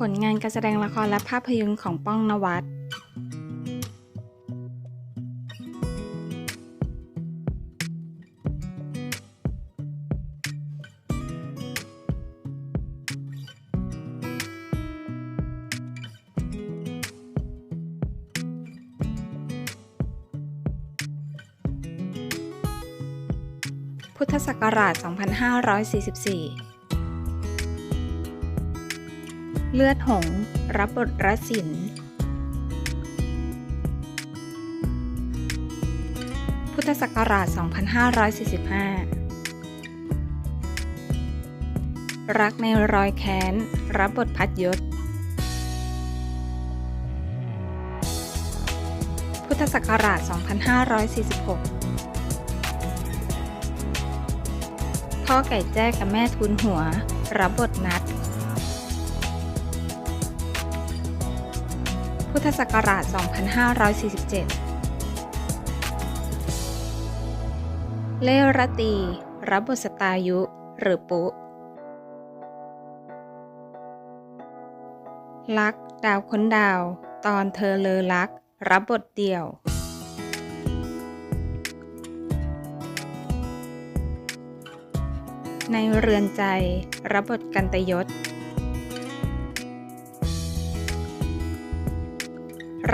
ผลงานการแสดงละครและภาพยนตร์ของป้องนวัดพุทธศักราช 2544 ลือดหง รับบทรัสินพุทธศักราช 2545 รักในรอยแค้น รับบทพัดยศ พุทธศักราช 2546 พ่อไก่แจ้กับแม่ทุนหัว รับบทนัด ทธศักราช 2547 เลรตีรับบทสตายุ หรือปุ ลัก ดาวค้นดาว ตอนเธอเลอลัก รับบทเดี่ยวในเรือนใจรับบทกันตยศ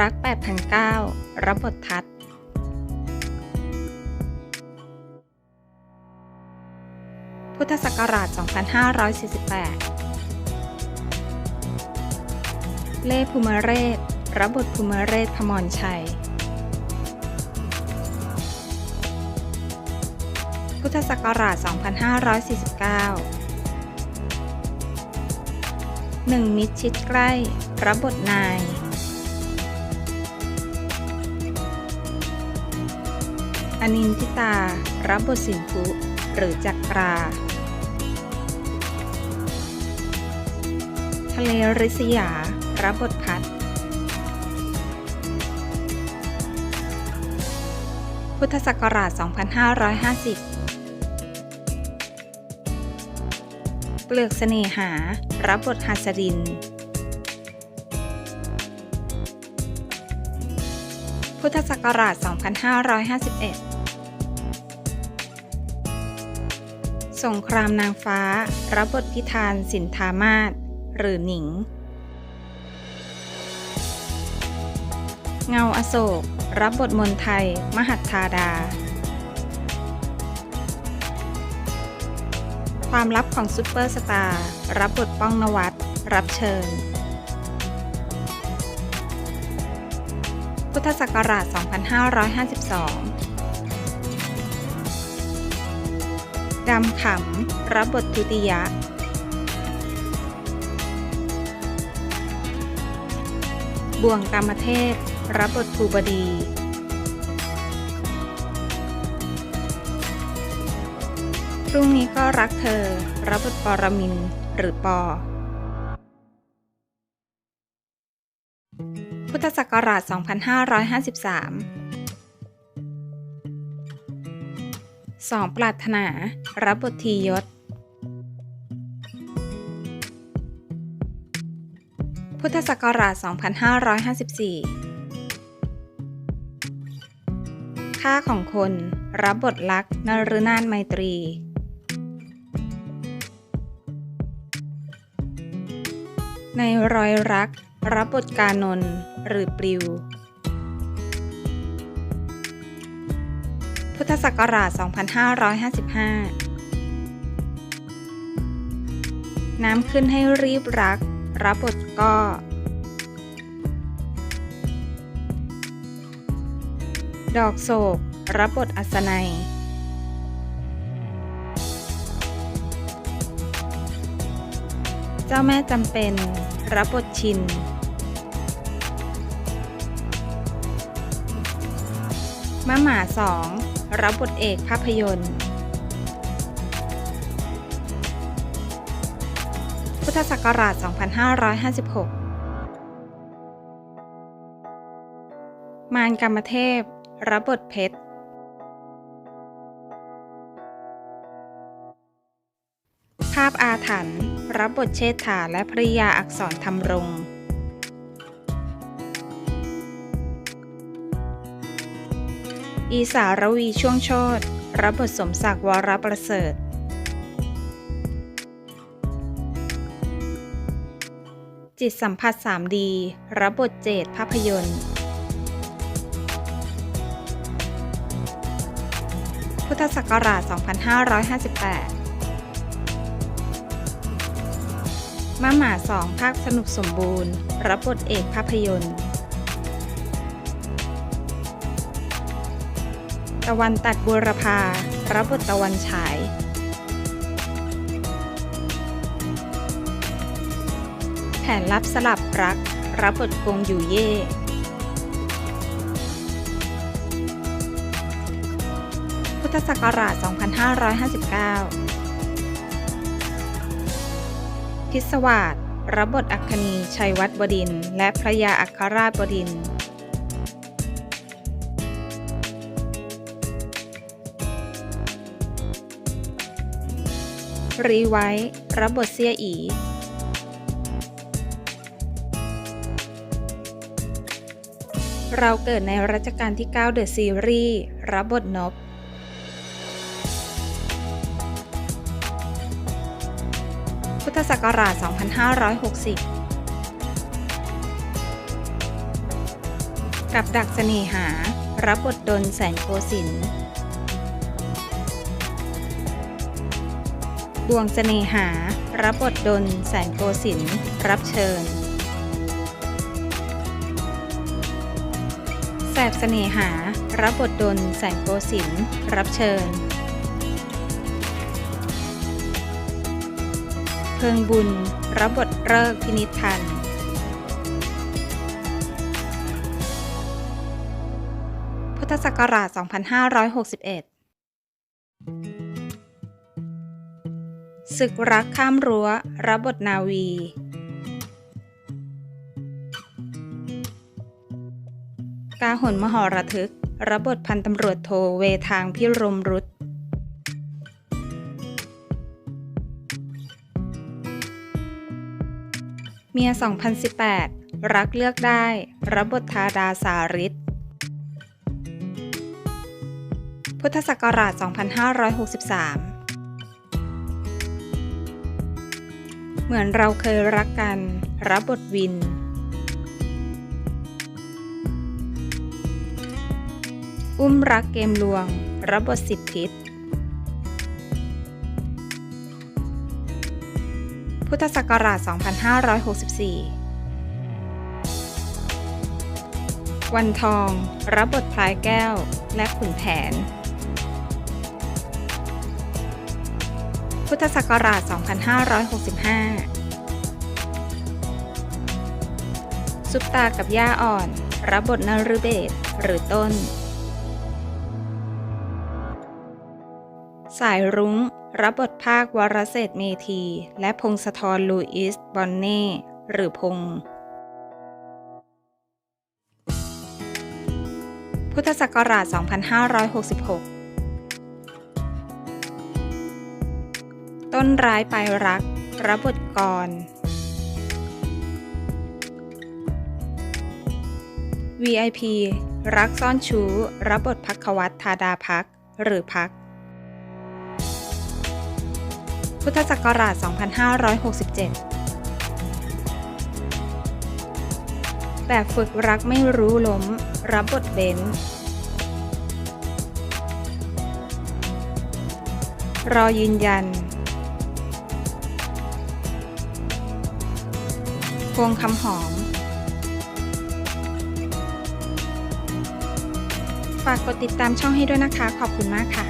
รัก8,009รับบททัดพุทธศักราช 2548 เล่ภูมิเรศรับบทภูมิเรศพมรชัย พุทธศักราช 2549หนึ่งมิตรชิดใกล้ รับบทนาย อนินทิตา รับบทสินทุหรือจักรา ทะเลริษยา รับบทพัดพุทธศักราช 2550เปลือกเสน่หา รับบทหัสดิน พุทธศักราช 2551 สงครามนางฟ้า รับบทพิธานสินธามาศหรือหนิง เงาอโศก รับบทมนไทย มหัตธาดา ความลับของซูเปอร์สตาร์รับบทป้องนวัดรับเชิญ พุทธศักราช 2552 ดำขำ รับบททุติยะ บ่วงกรรมเทพ รับบทภูบดี พรุ่งนี้ก็รักเธอ รับบทปรมิน หรือปอ พุทธศักราช 2553 สองปรารถนา รับบททียศ พุทธศักราช 2554 ค่าของคน รับบทลักษณ์นรนานไมตรี ในรอยรัก รับบทกานนหรือปลิว พุทธศักราช 2555 น้ำขึ้นให้รีบรัก รับบทก็ ดอกโศก รับบทอัศนัย เจ้าแม่จำเป็น รับบทชินมะหมาสอง รับบทเอกภาพยนตร์ พุทธศักราช 2556 มารกรรมเทพ รับบทเพชร ภาพอาถรรพ์รับบทเชษฐาและภริยาอักษรธรรมรง อีสารวีช่วงโชตรับบทสมศักดิ์วรประเสริฐ จิตสัมผัส 3D รับบทเจตภาพยนตร์ พุทธศักราช 2558มาหมาสองภาคสนุกสมบูรณ์ รับบทเอกภาพยนตร์ ตะวันตัดบุรพารับบทตะวันฉาย แผนลับสลับรัก รับบทกงอยู่เย่พุทธศักราช 2559 พิศวาสรับบทอัคคณีชัยวัฒน์บดิน และพระยาอัครราชบดินทร์ รีไว้ รับบทเสียอี เราเกิดในรัชกาลที่ 9 เดอะซีรีส์ รับบทนบ พุทธศักราช 2560 กับดักเสน่หา รับบทดนแสนโกสินทร์ บ่วงเสน่หา รับบทดน แสนโกสินรับเชิญ แสบเสน่หา รับบทดน แสนโกสินรับเชิญ เพิงบุญ รับบทเลิกพินิจพันพุทธศักราช 2561 ศึกรักข้ามรั้ว รับบทนาวี กาหนมหรทึก รับบทพันตำรวจโทเวทางพิรมรุตเมีย 2018 รักเลือกได้ รับบทธาดาสาริศพุทธศักราช 2563 เหมือนเราเคยรักกัน รับบทวิน อุ้มรักเกมลวง รับบทสิบทิศพุทธศักราช 2564 วันทอง รับบทพลายแก้ว และขุนแผน พุทธศักราช 2565 ซุปตากับย่าอ่อน รับบทนฤเบศหรือต้น สายรุ้ง รับบทภาควรเศรษฐ์เมธี และพงศธรลูอิส บอนเน่ หรือพงษ์พุทธศักราช 2566 ต้นร้ายปลายรักรับบทกร VIP รักซ่อนชู้รับบทพักวัตธาดาพัก หรือพัก พุทธศักราช 2567 แบบฝึกรักไม่รู้ล้ม รับบทเบนรอยืนยัน พวงคำหอม ฝากกดติดตามช่องให้ด้วยนะคะ ขอบคุณมากค่ะ